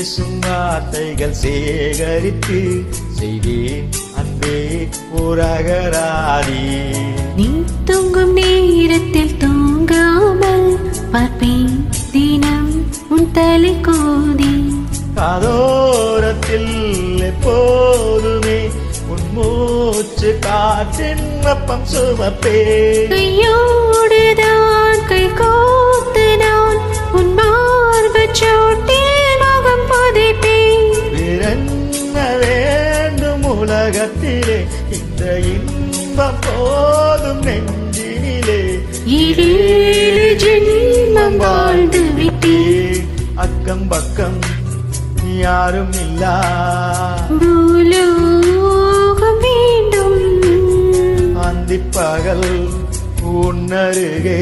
பேசும் வார்த்தைகள் சேகரித்து செய்தேன் அன்பே உரகராதி. நீ தூங்கும் நேரத்தில் தூங்காமல் பார்ப்பேன். தினம் உன் தலை கோதி. காதோரத்தில் எப்போதுமே உன் மூச்சு காற்றின் வெப்பம் சுமப்பே. கையோடுதான் கை கோத்து நான் உன் மார்பு சோட்டில் உலகத்திலே இந்த இன்பம் போதும் நெஞ்சினிலே. ஜென்மம் வாழ்ந்து விட்டேன். அக்கம் பக்கம் யாரும் இல்லா. பூலோகம் வேண்டும் அந்திப்பகல் உன்னருகே.